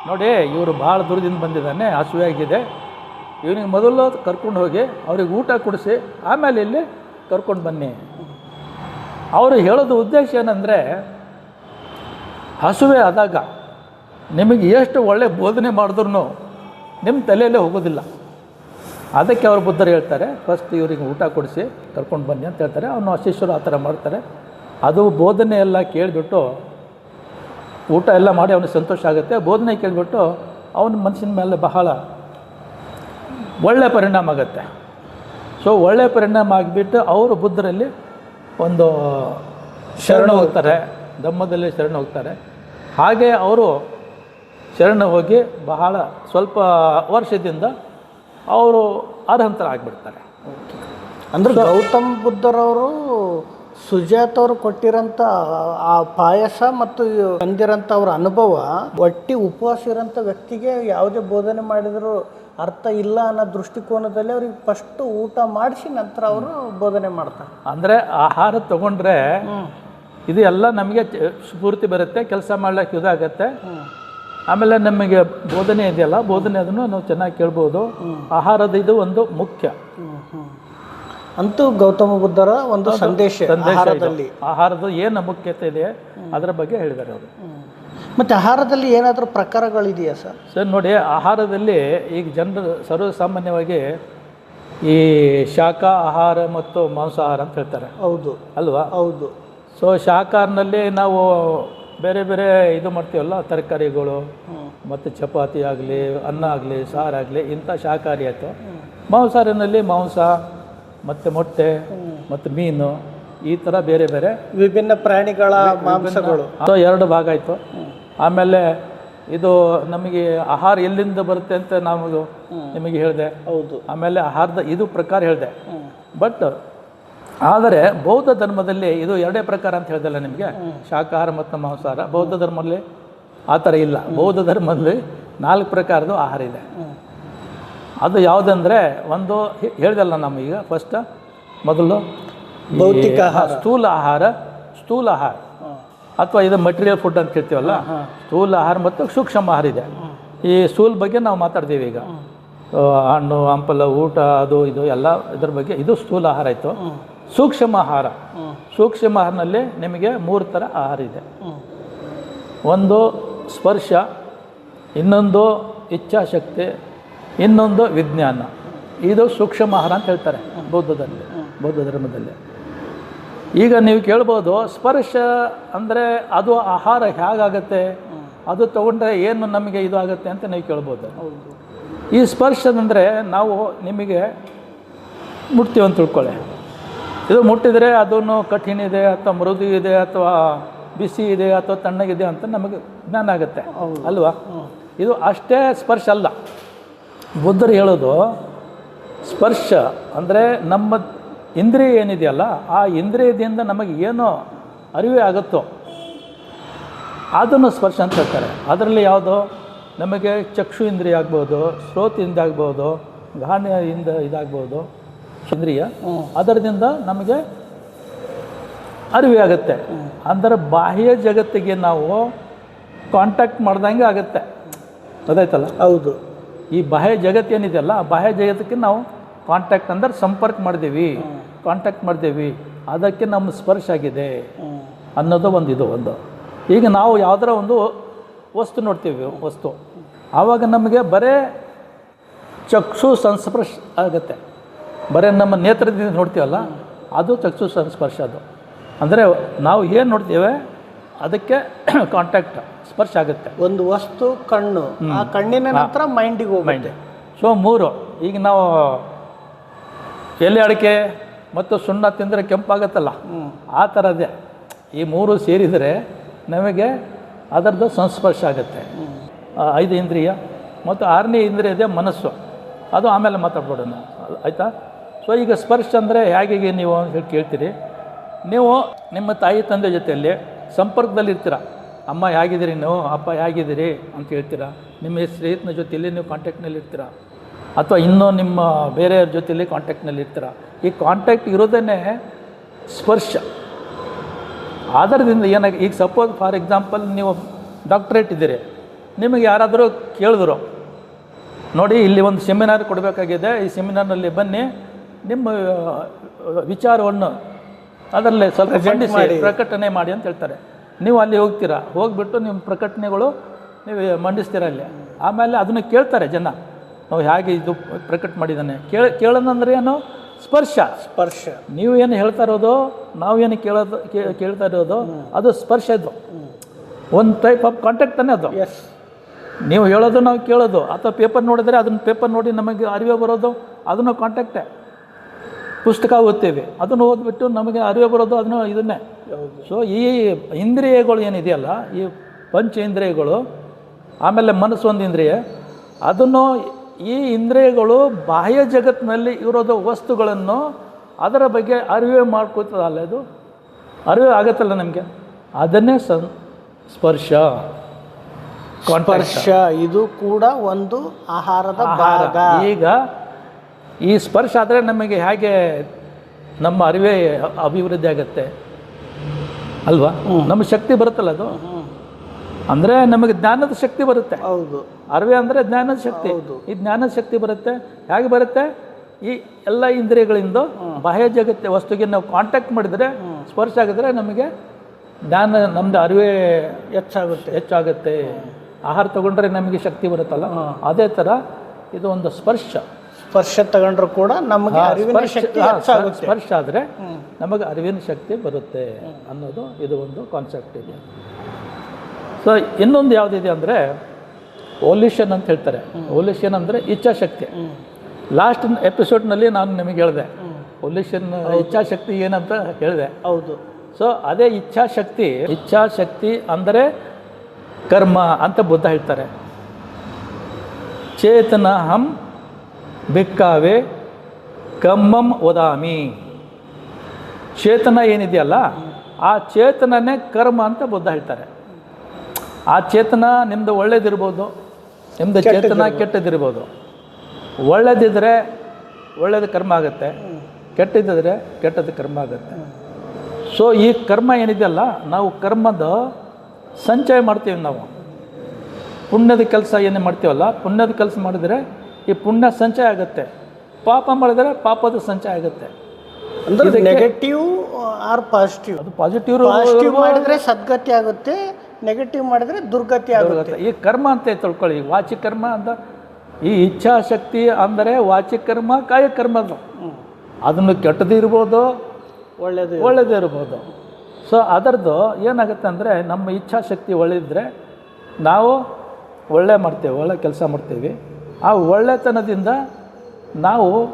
ನೋಡಿ, ಇವರು ಭಾಳ ದೂರದಿಂದ ಬಂದಿದ್ದಾನೆ ಹಸುವೆಯಾಗಿದೆ ಇವನಿಗೆ ಮೊದಲು ಕರ್ಕೊಂಡು ಹೋಗಿ ಅವ್ರಿಗೆ ಊಟ ಕೊಡಿಸಿ, ಆಮೇಲೆ ಇಲ್ಲಿ ಕರ್ಕೊಂಡು ಬನ್ನಿ. ಅವರು ಹೇಳೋದು ಉದ್ದೇಶ ಏನಂದರೆ, ಹಸುವೆ ಆದಾಗ ನಿಮಗೆ ಎಷ್ಟು ಒಳ್ಳೆ ಬೋಧನೆ ಮಾಡಿದ್ರು ನಿಮ್ಮ ತಲೆಯಲ್ಲೇ ಹೋಗೋದಿಲ್ಲ. ಅದಕ್ಕೆ ಅವರು ಬುದ್ಧರು ಹೇಳ್ತಾರೆ, ಫಸ್ಟ್ ಇವರಿಗೆ ಊಟ ಕೊಡಿಸಿ, ಕರ್ಕೊಂಡು ಬನ್ನಿ ಅಂತ ಹೇಳ್ತಾರೆ. ಅವನು ಶಿಷ್ಯರು ಆ ಥರ ಮಾಡ್ತಾರೆ. ಅದು ಬೋಧನೆ ಎಲ್ಲ ಕೇಳಿಬಿಟ್ಟು ಊಟ ಎಲ್ಲ ಮಾಡಿ ಅವನಿಗೆ ಸಂತೋಷ ಆಗುತ್ತೆ. ಬೋಧನೆ ಕೇಳಿಬಿಟ್ಟು ಅವನ ಮನಸ್ಸಿನ ಮೇಲೆ ಬಹಳ ಒಳ್ಳೆಯ ಪರಿಣಾಮ ಆಗುತ್ತೆ. ಸೊ ಒಳ್ಳೆಯ ಪರಿಣಾಮ ಆಗಿಬಿಟ್ಟು ಅವರು ಬುದ್ಧರಲ್ಲಿ ಒಂದು ಶರಣ ಹೋಗ್ತಾರೆ. ಧಮ್ಮದಲ್ಲಿ ಶರಣ ಹೋಗ್ತಾರೆ. ಹಾಗೆ ಅವರು ಶರಣ ಹೋಗಿ ಬಹಳ ಸ್ವಲ್ಪ ವರ್ಷದಿಂದ ಅವರು ಅರ್ಹಂತರಾಗ್ಬಿಡ್ತಾರೆ. ಅಂದ್ರೆ ಗೌತಮ್ ಬುದ್ಧರವರು ಸುಜಾತ್ ಅವರು ಕೊಟ್ಟಿರೋಂಥ ಆ ಪಾಯಸ ಮತ್ತು ತಂದಿರೋಂಥ ಅವ್ರ ಅನುಭವ ಒಟ್ಟಿ ಉಪವಾಸ ಇರೋಂಥ ವ್ಯಕ್ತಿಗೆ ಯಾವುದೇ ಬೋಧನೆ ಮಾಡಿದರೂ ಅರ್ಥ ಇಲ್ಲ ಅನ್ನೋ ದೃಷ್ಟಿಕೋನದಲ್ಲಿ ಅವ್ರಿಗೆ ಫಸ್ಟ್ ಊಟ ಮಾಡಿಸಿ ನಂತರ ಅವರು ಬೋಧನೆ ಮಾಡ್ತಾರೆ. ಅಂದರೆ ಆಹಾರ ತಗೊಂಡ್ರೆ ಇದು ಎಲ್ಲ ನಮಗೆ ಸ್ಫೂರ್ತಿ ಬರುತ್ತೆ ಕೆಲಸ ಮಾಡ್ಲಿಕ್ಕೆ ಇದಾಗತ್ತೆ. ಆಮೇಲೆ ನಮಗೆ ಬೋಧನೆ ಇದೆಯಲ್ಲ ಬೋಧನೆ ಅದನ್ನು ನಾವು ಚೆನ್ನಾಗಿ ಕೇಳ್ಬೋದು. ಆಹಾರದ ಇದು ಒಂದು ಮುಖ್ಯ. ಅಂತೂ ಗೌತಮ ಬುದ್ಧರ ಒಂದು ಸಂದೇಶ ಆಹಾರದಲ್ಲಿ. ಆಹಾರದ ಏನು ಮುಖ್ಯತೆ ಇದೆ ಅದರ ಬಗ್ಗೆ ಹೇಳಿದ್ದಾರೆ ಅವರು. ಮತ್ತು ಆಹಾರದಲ್ಲಿ ಏನಾದರೂ ಪ್ರಕಾರಗಳಿದೆಯಾ ಸರ್? ಸರ್ ನೋಡಿ ಆಹಾರದಲ್ಲಿ ಈಗ ಜನರು ಸರ್ವಸಾಮಾನ್ಯವಾಗಿ ಈ ಶಾಖ ಆಹಾರ ಮತ್ತು ಮಾಂಸಾಹಾರ ಅಂತ ಹೇಳ್ತಾರೆ. ಹೌದು. ಅಲ್ವಾ? ಹೌದು. ಸೊ ಶಾಖಾಹಾರನಲ್ಲಿ ನಾವು ಬೇರೆ ಬೇರೆ ಇದು ಮಾಡ್ತೀವಲ್ಲ ತರಕಾರಿಗಳು ಮತ್ತು ಚಪಾತಿ ಆಗಲಿ ಅನ್ನ ಆಗಲಿ ಸಾರಾಗಲಿ ಇಂಥ ಶಾಖಾಹಾರಿ ಆಯಿತು. ಮಾಂಸಾಹಾರಿನಲ್ಲಿ ಮಾಂಸ ಮತ್ತು ಮೊಟ್ಟೆ ಮತ್ತು ಮೀನು ಈ ಥರ ಬೇರೆ ಬೇರೆ ವಿಭಿನ್ನ ಪ್ರಾಣಿಗಳ ಮಾಂಸಗಳು. ಅದು ಎರಡು ಭಾಗ ಆಯಿತು. ಆಮೇಲೆ ಇದು ನಮಗೆ ಆಹಾರ ಎಲ್ಲಿಂದ ಬರುತ್ತೆ ಅಂತ ನಾವು ನಿಮಗೆ ಹೇಳಿದೆ. ಹೌದು. ಆಮೇಲೆ ಆಹಾರದ ಇದು ಪ್ರಕಾರ ಹೇಳಿದೆ. ಬಟ್ ಆದರೆ ಬೌದ್ಧ ಧರ್ಮದಲ್ಲಿ ಇದು ಎರಡೇ ಪ್ರಕಾರ ಅಂತ ಹೇಳ್ದಲ್ಲ ನಿಮಗೆ? ಶಾಖಾಹಾರ ಮತ್ತು ಮಾಂಸಾಹಾರ. ಬೌದ್ಧ ಧರ್ಮದಲ್ಲಿ ಆ ಥರ ಇಲ್ಲ. ಬೌದ್ಧ ಧರ್ಮದಲ್ಲಿ ನಾಲ್ಕು ಪ್ರಕಾರದ ಆಹಾರ ಇದೆ. ಅದು ಯಾವುದಂದ್ರೆ ಒಂದು ಹೇಳಿದಲ್ಲ ನಮಗೀಗ ಫಸ್ಟ್ ಮೊದಲು ಭೌತಿಕ ಸ್ಥೂಲ ಆಹಾರ ಸ್ಥೂಲ ಆಹಾರ. ಅಥವಾ ಇದು ಮಟೀರಿಯಲ್ ಫುಡ್ ಅಂತ ಕೇಳ್ತೀವಲ್ಲ? ಸ್ಥೂಲ ಆಹಾರ ಮತ್ತು ಸೂಕ್ಷ್ಮ ಆಹಾರ ಇದೆ. ಈ ಸ್ಥೂಲ ಬಗ್ಗೆ ನಾವು ಮಾತಾಡ್ತೀವಿ ಈಗ. ಹಣ್ಣು ಹಂಪಲ ಊಟ ಅದು ಇದು ಎಲ್ಲ ಇದ್ರ ಬಗ್ಗೆ ಇದು ಸ್ಥೂಲ ಆಹಾರ ಆಯಿತು. ಸೂಕ್ಷ್ಮ ಆಹಾರ ಸೂಕ್ಷ್ಮ ಆಹಾರನಲ್ಲಿ ನಿಮಗೆ ಮೂರು ಥರ ಆಹಾರ ಇದೆ. ಒಂದು ಸ್ಪರ್ಶ ಇನ್ನೊಂದು ಇಚ್ಛಾಶಕ್ತಿ ಇನ್ನೊಂದು ವಿಜ್ಞಾನ. ಇದು ಸೂಕ್ಷ್ಮ ಆಹಾರ ಅಂತ ಹೇಳ್ತಾರೆ ಬೌದ್ಧದಲ್ಲಿ ಬೌದ್ಧ ಧರ್ಮದಲ್ಲಿ. ಈಗ ನೀವು ಕೇಳ್ಬೋದು ಸ್ಪರ್ಶ ಅಂದರೆ ಅದು ಆಹಾರ ಹೇಗಾಗತ್ತೆ? ಅದು ತಗೊಂಡ್ರೆ ಏನು ನಮಗೆ ಇದು ಆಗುತ್ತೆ ಅಂತ ನೀವು ಕೇಳ್ಬೋದು. ಈ ಸ್ಪರ್ಶ ಅಂದರೆ ನಾವು ನಿಮಗೆ ಮುಟ್ತೀವಿ ಅಂತ ತಿಳ್ಕೊಳ್ಳಿ. ಇದು ಮುಟ್ಟಿದರೆ ಅದನ್ನು ಕಠಿಣ ಇದೆ ಅಥವಾ ಮೃದು ಇದೆ ಅಥವಾ ಬಿಸಿ ಇದೆ ಅಥವಾ ತಣ್ಣಗಿದೆ ಅಂತ ನಮಗೆ ಜ್ಞಾನ ಆಗುತ್ತೆ. ಅಲ್ವಾ? ಇದು ಅಷ್ಟೇ ಸ್ಪರ್ಶ ಅಲ್ಲ. ಬುದ್ಧರು ಹೇಳೋದು ಸ್ಪರ್ಶ ಅಂದರೆ ನಮ್ಮ ಇಂದ್ರಿಯ ಏನಿದೆಯಲ್ಲ ಆ ಇಂದ್ರಿಯದಿಂದ ನಮಗೆ ಏನೋ ಅರಿವೇ ಆಗುತ್ತೋ ಅದನ್ನು ಸ್ಪರ್ಶ ಅಂತ ಹೇಳ್ತಾರೆ. ಅದರಲ್ಲಿ ಯಾವುದು? ನಮಗೆ ಚಕ್ಷು ಇಂದ್ರಿಯ ಆಗ್ಬೋದು ಶ್ರೋತಿಂದ ಆಗ್ಬೋದು ಇಂದ ಇದಾಗ್ಬೋದು ಇಂದ್ರಿಯ ಅದರದಿಂದ ನಮಗೆ ಅರಿವೆ ಆಗುತ್ತೆ. ಅಂದರೆ ಬಾಹ್ಯ ಜಗತ್ತಿಗೆ ನಾವು ಕಾಂಟ್ಯಾಕ್ಟ್ ಮಾಡ್ದಂಗೆ ಆಗುತ್ತೆ. ಗೊತ್ತಾಯ್ತಲ್ಲ? ಹೌದು. ಈ ಬಾಹ್ಯ ಜಗತ್ತು ಏನಿದೆಯಲ್ಲ ಆ ಬಾಹ್ಯ ಜಗತ್ತಕ್ಕೆ ನಾವು ಕಾಂಟ್ಯಾಕ್ಟ್ ಅಂದರೆ ಸಂಪರ್ಕ ಮಾಡಿದ್ದೀವಿ ಕಾಂಟ್ಯಾಕ್ಟ್ ಮಾಡಿದ್ದೀವಿ ಅದಕ್ಕೆ ನಮ್ಮ ಸ್ಪರ್ಶ ಆಗಿದೆ ಅನ್ನೋದು ಒಂದು ಇದು ಒಂದು. ಈಗ ನಾವು ಯಾವುದರ ಒಂದು ವಸ್ತು ನೋಡ್ತೀವಿ ವಸ್ತು. ಆವಾಗ ನಮಗೆ ಬರೇ ಚಕ್ಷು ಸಂಸ್ಪರ್ಶ ಆಗುತ್ತೆ. ಬರೀ ನಮ್ಮ ನೇತ್ರದಿಂದ ನೋಡ್ತೀವಲ್ಲ ಅದು ಚಕ್ಷು ಸಂಸ್ಪರ್ಶ ಅದು. ಅಂದರೆ ನಾವು ಏನು ನೋಡ್ತೇವೆ ಅದಕ್ಕೆ ಕಾಂಟ್ಯಾಕ್ಟ್ ಸ್ಪರ್ಶ ಆಗುತ್ತೆ. ಒಂದು ವಸ್ತು ಕಣ್ಣು ಆ ಕಣ್ಣಿನ ನಂತರ ಮೈಂಡಿಗೆ ಹೋಗುತ್ತೆ. ಮೈಂಡ್. ಸೊ ಮೂರು ಈಗ ನಾವು ಎಲೆ ಅಡಿಕೆ ಮತ್ತು ಸುಣ್ಣ ತಿಂದರೆ ಕೆಂಪಾಗತ್ತಲ್ಲ ಆ ಥರದೇ ಈ ಮೂರು ಸೇರಿದರೆ ನಮಗೆ ಅದರದ್ದು ಸಂಸ್ಪರ್ಶ ಆಗುತ್ತೆ. ಐದು ಇಂದ್ರಿಯ ಮತ್ತು ಆರನೇ ಇಂದ್ರಿಯ ಇದೆ ಮನಸ್ಸು. ಅದು ಆಮೇಲೆ ಮಾತಾಡ್ಬೋಣ ಆಯಿತಾ? ಸೊ ಈಗ ಸ್ಪರ್ಶ ಅಂದರೆ ಹೇಗೆ ನೀವು ಅಂತ ಹೇಳಿ ಕೇಳ್ತೀರಿ. ನೀವು ನಿಮ್ಮ ತಾಯಿ ತಂದೆ ಜೊತೆಯಲ್ಲಿ ಸಂಪರ್ಕದಲ್ಲಿರ್ತೀರ? ಅಮ್ಮ ಹೇಗಿದ್ದೀರಿ ನೀವು? ಅಪ್ಪ ಹೇಗಿದ್ದೀರಿ ಅಂತ ಹೇಳ್ತೀರಾ? ನಿಮ್ಮ ಸ್ನೇಹಿತನ ಜೊತೆಯಲ್ಲಿ ನೀವು ಕಾಂಟ್ಯಾಕ್ಟ್ನಲ್ಲಿ ಇರ್ತೀರಾ ಅಥವಾ ಇನ್ನೂ ನಿಮ್ಮ ಬೇರೆಯವ್ರ ಜೊತೆಯಲ್ಲಿ ಕಾಂಟ್ಯಾಕ್ಟ್ನಲ್ಲಿ ಇರ್ತೀರ ಈ ಕಾಂಟ್ಯಾಕ್ಟ್ ಇರೋದೇ ಸ್ಪರ್ಶ. ಆಧಾರದಿಂದ ಏನಾಗಿ, ಈಗ ಸಪೋಸ್ ಫಾರ್ ಎಕ್ಸಾಂಪಲ್ ನೀವು ಡಾಕ್ಟ್ರೇಟ್ ಇದ್ದೀರಿ. ನಿಮಗೆ ಯಾರಾದರೂ ಕೇಳಿದ್ರು. ನೋಡಿ, ಇಲ್ಲಿ ಒಂದು ಸೆಮಿನಾರ್ ಕೊಡಬೇಕಾಗಿದೆ. ಈ ಸೆಮಿನಾರ್ನಲ್ಲಿ ಬನ್ನಿ. ನಿಮ್ಮ ವಿಚಾರವನ್ನು ಅದರಲ್ಲೇ ಸ್ವಲ್ಪ ಮಂಡಿಸಿ ಪ್ರಕಟಣೆ ಮಾಡಿ ಅಂತ ಹೇಳ್ತಾರೆ. ನೀವು ಅಲ್ಲಿ ಹೋಗ್ತೀರಾ? ಹೋಗ್ಬಿಟ್ಟು ನಿಮ್ಮ ಪ್ರಕಟಣೆಗಳು ನೀವು ಮಂಡಿಸ್ತೀರ ಅಲ್ಲಿ ಆಮೇಲೆ ಅದನ್ನು ಕೇಳ್ತಾರೆ ಜನ. ನಾವು ಹೇಗೆ ಇದು ಪ್ರಕಟ ಮಾಡಿದ್ದಾನೆ? ಕೇಳ ಕೇಳೋದಂದ್ರೆ ಏನು? ಸ್ಪರ್ಶ. ಸ್ಪರ್ಶ. ನೀವು ಏನು ಹೇಳ್ತಾ ಇರೋದು ನಾವು ಏನು ಕೇಳೋದು ಕೇಳ್ತಾ ಇರೋದು ಅದು ಸ್ಪರ್ಶ ಇದು. ಒಂದು ಟೈಪ್ ಆಫ್ ಕಾಂಟ್ಯಾಕ್ಟ್ ತಾನೇ ಅದು. ಎಸ್ ನೀವು ಹೇಳೋದು ನಾವು ಕೇಳೋದು. ಅಥವಾ ಪೇಪರ್ ನೋಡಿದರೆ ಅದನ್ನ ಪೇಪರ್ ನೋಡಿ ನಮಗೆ ಅರಿವೆ ಬರೋದು. ಅದನ್ನು ಕಾಂಟ್ಯಾಕ್ಟೇ ಪುಸ್ತಕ ಓದ್ತೇವೆ. ಅದನ್ನು ಓದ್ಬಿಟ್ಟು ನಮಗೆ ಅರಿವೆ ಬರೋದು ಅದನ್ನು ಇದನ್ನೇ. ಸೊ ಈ ಇಂದ್ರಿಯಗಳು ಏನಿದೆಯಲ್ಲ ಈ ಪಂಚೇಂದ್ರಿಯಗಳು ಆಮೇಲೆ ಮನಸ್ಸು ಒಂದು ಇಂದ್ರಿಯ ಅದನ್ನು ಈ ಇಂದ್ರಿಯಗಳು ಬಾಹ್ಯ ಜಗತ್ತಿನಲ್ಲಿ ಇರೋದು ವಸ್ತುಗಳನ್ನು ಅದರ ಬಗ್ಗೆ ಅರಿವೆ ಮಾಡ್ಕೋತದಲ್ಲ ಇದು ಅರಿವೆ ಆಗತ್ತಲ್ಲ ನಮಗೆ? ಅದನ್ನೇ ಸನ್ ಸ್ಪರ್ಶ. ಸ್ಪರ್ಶ ಇದು ಕೂಡ ಒಂದು ಆಹಾರದ ಭಾಗ. ಈಗ ಈ ಸ್ಪರ್ಶ ಆದರೆ ನಮಗೆ ಹೇಗೆ ನಮ್ಮ ಅರಿವೇ ಅಭಿವೃದ್ಧಿ ಆಗುತ್ತೆ? ಅಲ್ವಾ? ನಮ್ಮ ಶಕ್ತಿ ಬರುತ್ತಲ್ಲ ಅದು? ಅಂದರೆ ನಮಗೆ ಜ್ಞಾನದ ಶಕ್ತಿ ಬರುತ್ತೆ. ಹೌದು. ಅರಿವೆ ಅಂದರೆ ಜ್ಞಾನದ ಶಕ್ತಿ. ಈ ಜ್ಞಾನದ ಶಕ್ತಿ ಬರುತ್ತೆ. ಹೇಗೆ ಬರುತ್ತೆ? ಈ ಎಲ್ಲ ಇಂದ್ರಿಯಗಳಿಂದ ಬಾಹ್ಯ ಜಗತ್ತೆ ವಸ್ತುಗೆ ನಾವು ಕಾಂಟ್ಯಾಕ್ಟ್ ಮಾಡಿದರೆ ಸ್ಪರ್ಶ ಆಗಿದ್ರೆ ನಮಗೆ ಜ್ಞಾನ ನಮ್ಮದು ಅರಿವೆ ಹೆಚ್ಚಾಗುತ್ತೆ. ಹೆಚ್ಚಾಗುತ್ತೆ. ಆಹಾರ ತಗೊಂಡ್ರೆ ನಮಗೆ ಶಕ್ತಿ ಬರುತ್ತಲ್ಲ? ಅದೇ ಥರ ಇದು ಒಂದು ಸ್ಪರ್ಶ. ಸ್ಪರ್ಶ ತಗೊಂಡ್ರು ಕೂಡ ನಮಗೆ ಅರಿವಿನ ಶಕ್ತಿ ಹೆಚ್ಚಾಗುತ್ತೆ. ಸ್ಪರ್ಶ ಆದರೆ ನಮಗೆ ಅರಿವಿನ ಶಕ್ತಿ ಬರುತ್ತೆ ಅನ್ನೋದು ಇದು ಒಂದು ಕಾನ್ಸೆಪ್ಟ್ ಇದೆ. ಸೊ ಇನ್ನೊಂದು ಯಾವುದಿದೆ ಅಂದರೆ ಓಲ್ಯೂಷನ್ ಅಂತ ಹೇಳ್ತಾರೆ. ಓಲ್ಯೂಷನ್ ಅಂದರೆ ಇಚ್ಛಾಶಕ್ತಿ. ಲಾಸ್ಟ್ ಎಪಿಸೋಡ್ನಲ್ಲಿ ನಾನು ನಿಮಗೆ ಹೇಳಿದೆ. ಓಲ್ಯೂಷನ್ ಇಚ್ಛಾಶಕ್ತಿ ಏನಂತ ಹೇಳಿದೆ. ಹೌದು. ಸೊ ಅದೇ ಇಚ್ಛಾಶಕ್ತಿ ಇಚ್ಛಾಶಕ್ತಿ ಅಂದರೆ ಕರ್ಮ ಅಂತ ಬುದ್ಧ ಹೇಳ್ತಾರೆ. ಚೇತನ ಹಂ ಬಿಕ್ಕಾವೆ ಕಮ್ಮಂ ವದಾಮಿ. ಚೇತನ ಏನಿದೆಯಲ್ಲ ಆ ಚೇತನನೇ ಕರ್ಮ ಅಂತ ಬುದ್ಧ ಹೇಳ್ತಾರೆ. ಆ ಚೇತನ ನಿಮ್ಮದು ಒಳ್ಳೇದಿರ್ಬೋದು ನಿಮ್ಮದು ಚೇತನ ಕೆಟ್ಟದಿರ್ಬೋದು. ಒಳ್ಳೇದಿದ್ದರೆ ಒಳ್ಳೇದು ಕರ್ಮ ಆಗುತ್ತೆ ಕೆಟ್ಟದಿದ್ದರೆ ಕೆಟ್ಟದ್ದು ಕರ್ಮ ಆಗುತ್ತೆ. ಸೊ ಈ ಕರ್ಮ ಏನಿದೆಯಲ್ಲ ನಾವು ಕರ್ಮದ ಸಂಚಯ ಮಾಡ್ತೀವಿ ನಾವು. ಪುಣ್ಯದ ಕೆಲಸ ಏನು ಮಾಡ್ತೀವಲ್ಲ ಪುಣ್ಯದ ಕೆಲಸ ಮಾಡಿದರೆ ಈ ಪುಣ್ಯ ಸಂಚಯ ಆಗುತ್ತೆ. ಪಾಪ ಮಾಡಿದರೆ ಪಾಪದ ಸಂಚಯ ಆಗುತ್ತೆ. ಅಂದ್ರೆ ನೆಗೆಟಿವ್ ಆರ್ ಪಾಸಿಟಿವ್ ಅದು ಪಾಸಿಟಿವ್ ಪಾಸಿಟಿವ್ ಮಾಡಿದ್ರೆ ಸದ್ಗತಿ ಆಗುತ್ತೆ ನೆಗೆಟಿವ್ ಮಾಡಿದ್ರೆ ದುರ್ಗತಿ ಆಗುತ್ತೆ. ಈ ಕರ್ಮ ಅಂತ ತಿಳ್ಕೊಳ್ಳಿ ವಾಚಿ ಕರ್ಮ ಅಂತ. ಈ ಇಚ್ಛಾಶಕ್ತಿ ಅಂದರೆ ವಾಚಿ ಕರ್ಮ ಕಾಯ ಕರ್ಮ ಅದು ಅದನ್ನು ಕೆಟ್ಟದ್ದು ಇರ್ಬೋದು ಒಳ್ಳೇದು ಒಳ್ಳೇದೇ ಇರ್ಬೋದು. ಸೊ ಅದರದ್ದು ಏನಾಗುತ್ತೆ ಅಂದರೆ ನಮ್ಮ ಇಚ್ಛಾಶಕ್ತಿ ಒಳ್ಳೆದಿದ್ರೆ ನಾವು ಒಳ್ಳೆ ಮಾಡ್ತೇವೆ ಒಳ್ಳೆ ಕೆಲಸ ಮಾಡ್ತೀವಿ. ಆ ಒಳ್ಳೆತನದಿಂದ ನಾವು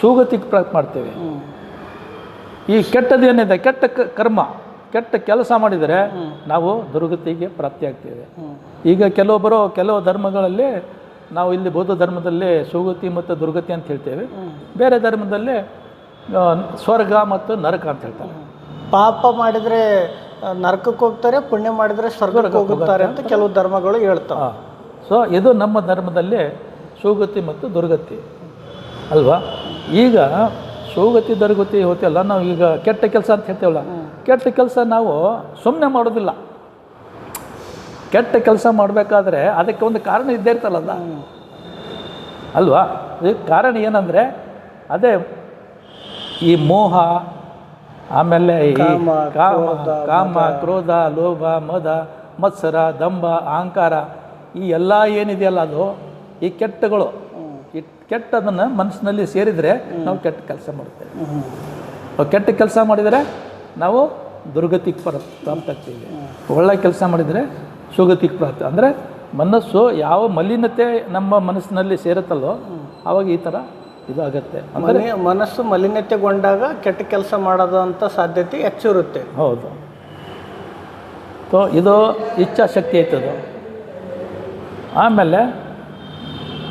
ಸುಗತಿಗೆ ಪ್ರಾಪ್ತ ಮಾಡ್ತೇವೆ. ಈ ಕೆಟ್ಟದ್ದು ಏನಿದೆ ಕೆಟ್ಟ ಕ- ಕರ್ಮ ಕೆಟ್ಟ ಕೆಲಸ ಮಾಡಿದರೆ ನಾವು ದುರ್ಗತಿಗೆ ಪ್ರಾಪ್ತಿಯಾಗ್ತೇವೆ ಆಗ್ತೇವೆ. ಈಗ ಕೆಲವೊಬ್ಬರು ಕೆಲವು ಧರ್ಮಗಳಲ್ಲಿ ನಾವು ಇಲ್ಲಿ ಬೌದ್ಧ ಧರ್ಮದಲ್ಲಿ ಸುಗತಿ ಮತ್ತು ದುರ್ಗತಿ ಅಂತ ಹೇಳ್ತೇವೆ. ಬೇರೆ ಧರ್ಮದಲ್ಲಿ ಸ್ವರ್ಗ ಮತ್ತು ನರಕ ಅಂತ ಹೇಳ್ತಾರೆ. ಪಾಪ ಮಾಡಿದರೆ ನರಕಕ್ಕೆ ಹೋಗ್ತಾರೆ ಪುಣ್ಯ ಮಾಡಿದರೆ ಸ್ವರ್ಗಕ್ಕೆ ಹೋಗುತ್ತಾರೆ ಅಂತ ಕೆಲವು ಧರ್ಮಗಳು ಹೇಳ್ತಾವೆ. ಸೊ ಇದು ನಮ್ಮ ಧರ್ಮದಲ್ಲಿ ಸುಗತಿ ಮತ್ತು ದುರ್ಗತಿ. ಅಲ್ವಾ? ಈಗ ಶೋಗತಿ ದುರ್ಗತಿ ಹೋತಿಯಲ್ಲ ನಾವು ಈಗ ಕೆಟ್ಟ ಕೆಲಸ ಅಂತ ಹೇಳ್ತೇವಲ್ಲ ಕೆಟ್ಟ ಕೆಲಸ ನಾವು ಸುಮ್ಮನೆ ಮಾಡೋದಿಲ್ಲ. ಕೆಟ್ಟ ಕೆಲಸ ಮಾಡಬೇಕಾದ್ರೆ ಅದಕ್ಕೆ ಒಂದು ಕಾರಣ ಇದ್ದೇ ಇರ್ತಲ್ಲ ಅಲ್ವಾ? ಕಾರಣ ಏನಂದರೆ ಅದೇ ಈ ಮೋಹ ಆಮೇಲೆ ಈ ಕಾಮ, ಕಾಮ ಕ್ರೋಧ ಲೋಭ ಮದ ಮತ್ಸರ ದಂಭ ಅಹಂಕಾರ ಈ ಎಲ್ಲ ಏನಿದೆಯಲ್ಲ ಅದು ಈ ಕೆಟ್ಟಗಳು ಈ ಕೆಟ್ಟದನ್ನು ಮನಸ್ಸಿನಲ್ಲಿ ಸೇರಿದರೆ ನಾವು ಕೆಟ್ಟ ಕೆಲಸ ಮಾಡ್ತೇವೆ ನಾವು ಕೆಟ್ಟ ಕೆಲಸ ಮಾಡಿದರೆ ನಾವು ದುರ್ಗತಿಗೆ ಪ್ರ ಪ್ರಾಪ್ತ ಆಗ್ತೀವಿ. ಒಳ್ಳೆ ಕೆಲಸ ಮಾಡಿದರೆ ಸುಗತಿಗೆ ಪ್ರಾಪ್ತ. ಅಂದರೆ ಮನಸ್ಸು ಯಾವ ಮಲಿನತೆ ನಮ್ಮ ಮನಸ್ಸಿನಲ್ಲಿ ಸೇರುತ್ತಲ್ಲೋ ಆವಾಗ ಈ ಥರ ಇದು ಆಗುತ್ತೆ. ಅಂದರೆ ಮನೆ ಮನಸ್ಸು ಮಲಿನತೆಗೊಂಡಾಗ ಕೆಟ್ಟ ಕೆಲಸ ಮಾಡೋದಂಥ ಸಾಧ್ಯತೆ ಹೆಚ್ಚಿರುತ್ತೆ. ಹೌದು. ಸೊ ಇದು ಇಚ್ಛಾಶಕ್ತಿ ಐತದು. ಆಮೇಲೆ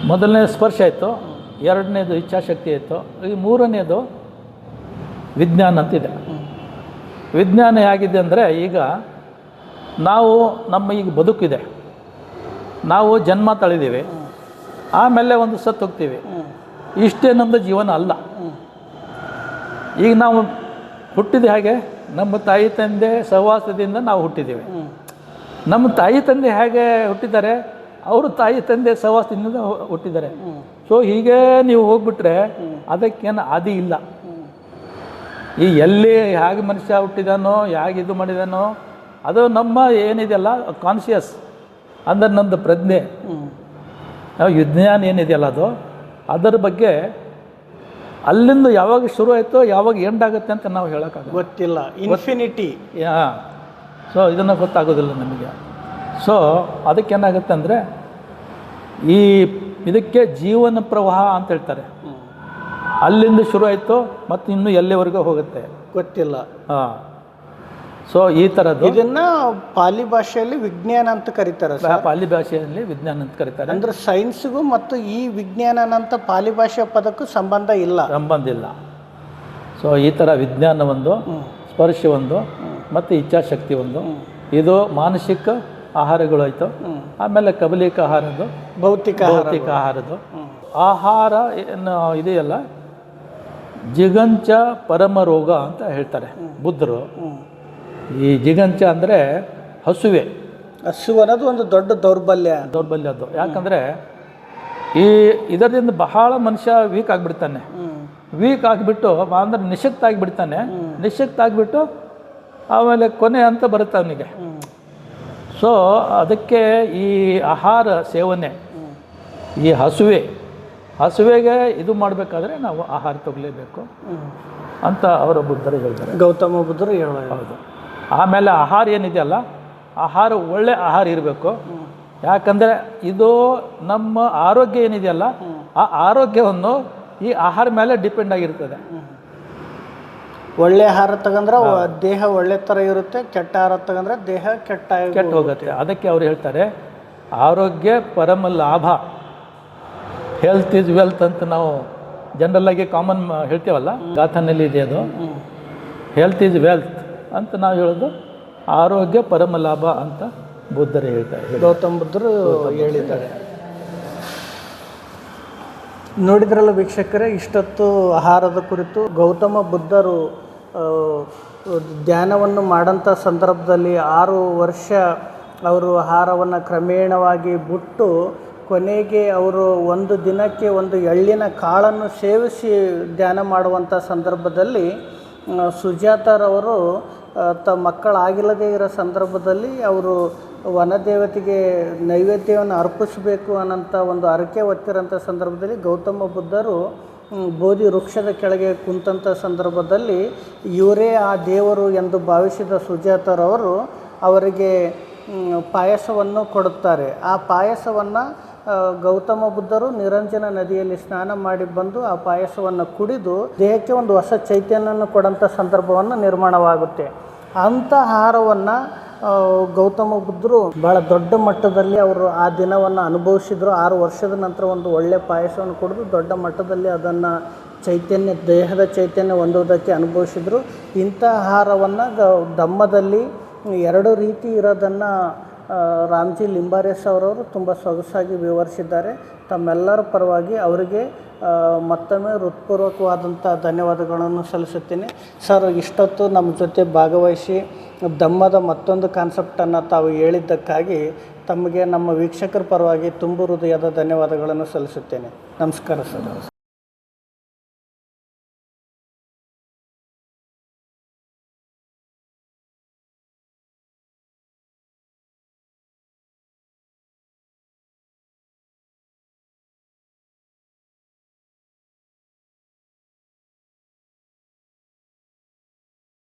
ಮೊದಲನೇ ಸ್ಪರ್ಶ ಇತ್ತು, ಎರಡನೇದು ಇಚ್ಛಾಶಕ್ತಿ ಇತ್ತು, ಈ ಮೂರನೇದು ವಿಜ್ಞಾನ ಅಂತಿದೆ. ವಿಜ್ಞಾನ ಹೇಗಿದೆ ಅಂದರೆ ಈಗ ನಾವು ನಮ್ಮ ಈಗ ಬದುಕಿದೆ. ನಾವು ಜನ್ಮ ತಳಿದೀವಿ. ಆಮೇಲೆ ಒಂದು ಸತ್ತು ಹೋಗ್ತೀವಿ. ಇಷ್ಟೇ ನಮ್ಮದು ಜೀವನ ಅಲ್ಲ. ಈಗ ನಾವು ಹುಟ್ಟಿದ ಹಾಗೆ ನಮ್ಮ ತಾಯಿ ತಂದೆ ಸಹವಾಸದಿಂದ ನಾವು ಹುಟ್ಟಿದ್ದೀವಿ ನಮ್ಮ ತಾಯಿ ತಂದೆ ಹೇಗೆ ಹುಟ್ಟಿದ್ದಾರೆ? ಅವರು ತಾಯಿ ತಂದೆ ಸಹವಾಸದಿಂದ ಹು- ಹುಟ್ಟಿದ್ದಾರೆ. ಸೊ ಹೀಗೆ ನೀವು ಹೋಗ್ಬಿಟ್ರೆ ಅದಕ್ಕೇನು ಆದಿ ಇಲ್ಲ. ಈ ಎಲ್ಲಿ ಹೇಗೆ ಮನುಷ್ಯ ಹುಟ್ಟಿದಾನೋ ಹೇಗೆ ಇದು ಮಾಡಿದಾನೋ ಅದು ನಮ್ಮ ಏನಿದೆಯಲ್ಲ ಕಾನ್ಶಿಯಸ್ ಅಂದರೆ ನಂದು ಪ್ರಜ್ಞೆ. ವಿಜ್ಞಾನ ಏನಿದೆಯಲ್ಲ ಅದು ಅದರ ಬಗ್ಗೆ ಅಲ್ಲಿಂದ ಯಾವಾಗ ಶುರು ಆಯಿತು ಯಾವಾಗ ಎಂಡ್ ಆಗುತ್ತೆ ಅಂತ ನಾವು ಹೇಳೋಕ್ಕಾಗ ಗೊತ್ತಿಲ್ಲ. ಇನ್ಫಿನಿಟಿ ಯಾ ಸೊ ಇದನ್ನು ಗೊತ್ತಾಗೋದಿಲ್ಲ ನಮಗೆ. ಸೊ ಅದಕ್ಕೇನಾಗುತ್ತೆ ಅಂದರೆ ಈ ಇದಕ್ಕೆ ಜೀವನ ಪ್ರವಾಹ ಅಂತ ಹೇಳ್ತಾರೆ. ಅಲ್ಲಿಂದ ಶುರು ಆಯಿತು ಮತ್ತು ಇನ್ನು ಎಲ್ಲಿವರೆಗೂ ಹೋಗುತ್ತೆ? ಗೊತ್ತಿಲ್ಲ. ಹಾಂ. ಸೊ ಈ ಥರದ್ದು ಇದನ್ನು ಪಾಲಿ ಭಾಷೆಯಲ್ಲಿ ವಿಜ್ಞಾನ ಅಂತ ಕರೀತಾರೆ ಪಾಲಿ ಭಾಷೆಯಲ್ಲಿ ವಿಜ್ಞಾನ ಅಂತ ಕರೀತಾರೆ. ಅಂದ್ರೆ ಸೈನ್ಸ್ಗೂ ಮತ್ತು ಈ ವಿಜ್ಞಾನನಂತ ಪಾಲಿ ಭಾಷೆಯ ಪದಕ್ಕೂ ಸಂಬಂಧ ಇಲ್ಲ. ಸಂಬಂಧ ಇಲ್ಲ. ಸೊ ಈ ಥರ ವಿಜ್ಞಾನ ಒಂದು ಸ್ಪರ್ಶ ಒಂದು ಮತ್ತು ಇಚ್ಛಾಶಕ್ತಿ ಒಂದು. ಇದು ಮಾನಸಿಕ ಆಹಾರಗಳು ಆಯಿತು. ಆಮೇಲೆ ಕಬಲಿಕ ಆಹಾರದ್ದು ಭೌತಿಕ ಭೌತಿಕ ಆಹಾರದ್ದು. ಆಹಾರ ಏನು ಇದೆಯಲ್ಲ? ಜಿಗಂಚ ಪರಮ ರೋಗ ಅಂತ ಹೇಳ್ತಾರೆ ಬುದ್ಧರು. ಈ ಜಿಗಂಚ ಅಂದರೆ ಹಸುವೆ. ಹಸು ಅನ್ನೋದು ಒಂದು ದೊಡ್ಡ ದೌರ್ಬಲ್ಯ. ದೌರ್ಬಲ್ಯ ಅದು. ಯಾಕಂದರೆ ಈ ಇದರಿಂದ ಬಹಳ ಮನುಷ್ಯ ವೀಕ್ ಆಗಿಬಿಡ್ತಾನೆ. ವೀಕ್ ಆಗಿಬಿಟ್ಟು ಅಂದ್ರೆ ನಿಶಕ್ತ ಆಗಿಬಿಡ್ತಾನೆ. ನಿಶಕ್ತ ಆಗಿಬಿಟ್ಟು ಆಮೇಲೆ ಕೊನೆ ಅಂತ ಬರುತ್ತೆ ಅವನಿಗೆ. ಸೊ ಅದಕ್ಕೆ ಈ ಆಹಾರ ಸೇವನೆ ಈ ಹಸುವೆ ಹಸುವೆಗೆ ಇದು ಮಾಡಬೇಕಾದ್ರೆ ನಾವು ಆಹಾರ ತಗೊಳ್ಳೇಬೇಕು ಅಂತ ಅವರ ಬುದ್ಧರು ಹೇಳ್ತಾರೆ. ಗೌತಮ ಬುದ್ಧರು ಹೇಳೋದು. ಹೌದು. ಆಮೇಲೆ ಆಹಾರ ಏನಿದೆಯಲ್ಲ ಆಹಾರ ಒಳ್ಳೆ ಆಹಾರ ಇರಬೇಕು. ಯಾಕಂದರೆ ಇದು ನಮ್ಮ ಆರೋಗ್ಯ ಏನಿದೆಯಲ್ಲ ಆ ಆರೋಗ್ಯವನ್ನು ಈ ಆಹಾರ ಮೇಲೆ ಡಿಪೆಂಡ್ ಆಗಿರ್ತದೆ. ಒಳ್ಳೆ ಆಹಾರ ತಗಂದ್ರೆ ದೇಹ ಒಳ್ಳೆ ಥರ ಇರುತ್ತೆ ಕೆಟ್ಟ ಆಹಾರ ತಗಂದ್ರೆ ದೇಹ ಕೆಟ್ಟ ಕೆಟ್ಟ ಹೋಗುತ್ತೆ. ಅದಕ್ಕೆ ಅವ್ರು ಹೇಳ್ತಾರೆ ಆರೋಗ್ಯ ಪರಮ ಲಾಭ. ಹೆಲ್ತ್ ಈಸ್ ವೆಲ್ತ್ ಅಂತ ನಾವು ಜನರಲ್ಲಾಗಿ ಕಾಮನ್ ಹೇಳ್ತೇವಲ್ಲ? ಗಾಥನಲ್ಲಿ ಇದೆ ಅದು. ಹೆಲ್ತ್ ಈಸ್ ವೆಲ್ತ್ ಅಂತ ನಾವು ಹೇಳೋದು ಆರೋಗ್ಯ ಪರಮ ಲಾಭ ಅಂತ ಬುದ್ಧರು ಹೇಳ್ತಾರೆ. ಗೌತಮ ಬುದ್ಧರು. ಹೇಳಿದ್ದಾರೆ. ನೋಡಿದ್ರಲ್ಲ ವೀಕ್ಷಕರೇ, ಇಷ್ಟೊತ್ತು ಆಹಾರದ ಕುರಿತು ಗೌತಮ ಬುದ್ಧರು ಧ್ಯಾನವನ್ನು ಮಾಡಂಥ ಸಂದರ್ಭದಲ್ಲಿ ಆರು ವರ್ಷ ಅವರು ಆಹಾರವನ್ನು ಕ್ರಮೇಣವಾಗಿ ಬಿಟ್ಟು ಕೊನೆಗೆ ಅವರು ಒಂದು ದಿನಕ್ಕೆ ಒಂದು ಎಳ್ಳಿನ ಕಾಳನ್ನು ಸೇವಿಸಿ ಧ್ಯಾನ ಮಾಡುವಂಥ ಸಂದರ್ಭದಲ್ಲಿ ಸುಜಾತರವರು ತ ಮಕ್ಕಳಾಗಿಲ್ಲದೇ ಇರೋ ಸಂದರ್ಭದಲ್ಲಿ ಅವರು ವನದೇವತೆಗೆ ನೈವೇದ್ಯವನ್ನು ಅರ್ಪಿಸಬೇಕು ಅನ್ನೋಂಥ ಒಂದು ಹರಕೆ ಹೊತ್ತಿರೋಂಥ ಸಂದರ್ಭದಲ್ಲಿ ಗೌತಮ ಬುದ್ಧರು ಬೋಧಿ ವೃಕ್ಷದ ಕೆಳಗೆ ಕುಂತಂಥ ಸಂದರ್ಭದಲ್ಲಿ ಇವರೇ ಆ ದೇವರು ಎಂದು ಭಾವಿಸಿದ ಸುಜಾತರವರು ಅವರಿಗೆ ಪಾಯಸವನ್ನು ಕೊಡುತ್ತಾರೆ. ಆ ಪಾಯಸವನ್ನು ಗೌತಮ ಬುದ್ಧರು ನಿರಂಜನ ನದಿಯಲ್ಲಿ ಸ್ನಾನ ಮಾಡಿ ಬಂದು ಆ ಪಾಯಸವನ್ನು ಕುಡಿದು ದೇಹಕ್ಕೆ ಒಂದು ಹೊಸ ಚೈತನ್ಯವನ್ನು ಕೊಡೋಂಥ ಸಂದರ್ಭವನ್ನು ನಿರ್ಮಾಣವಾಗುತ್ತೆ. ಅಂಥ ಆಹಾರವನ್ನು ಗೌತಮ ಬುದ್ಧರು ಬಹಳ ದೊಡ್ಡ ಮಟ್ಟದಲ್ಲಿ ಅವರು ಆ ದಿನವನ್ನು ಅನುಭವಿಸಿದ್ರು. ಆರು ವರ್ಷದ ನಂತರ ಒಂದು ಒಳ್ಳೆಯ ಪಾಯಸವನ್ನು ಕುಡಿದು ದೊಡ್ಡ ಮಟ್ಟದಲ್ಲಿ ಅದನ್ನು ಚೈತನ್ಯ, ದೇಹದ ಚೈತನ್ಯ ಹೊಂದುವುದಕ್ಕೆ ಅನುಭವಿಸಿದ್ರು. ಇಂಥ ಆಹಾರವನ್ನು ಗ ಧಮ್ಮದಲ್ಲಿ ಎರಡು ರೀತಿ ಇರೋದನ್ನು ರಾಮ್ಜಿ ಲಿಂಬಾರೇಸ್ ಅವರವರು ತುಂಬ ಸೊಗಸಾಗಿ ವಿವರಿಸಿದ್ದಾರೆ. ತಮ್ಮೆಲ್ಲರ ಪರವಾಗಿ ಅವರಿಗೆ ಮತ್ತೊಮ್ಮೆ ಹೃತ್ಪೂರ್ವಕವಾದಂಥ ಧನ್ಯವಾದಗಳನ್ನು ಸಲ್ಲಿಸುತ್ತೇನೆ. ಸರ್, ಇಷ್ಟೊತ್ತು ನಮ್ಮ ಜೊತೆ ಭಾಗವಹಿಸಿ ದಮ್ಮದ ಮತ್ತೊಂದು ಕಾನ್ಸೆಪ್ಟನ್ನು ತಾವು ಹೇಳಿದ್ದಕ್ಕಾಗಿ ತಮಗೆ ನಮ್ಮ ವೀಕ್ಷಕರ ಪರವಾಗಿ ತುಂಬು ಹೃದಯದ ಧನ್ಯವಾದಗಳನ್ನು ಸಲ್ಲಿಸುತ್ತೇನೆ. ನಮಸ್ಕಾರ ಸರ್.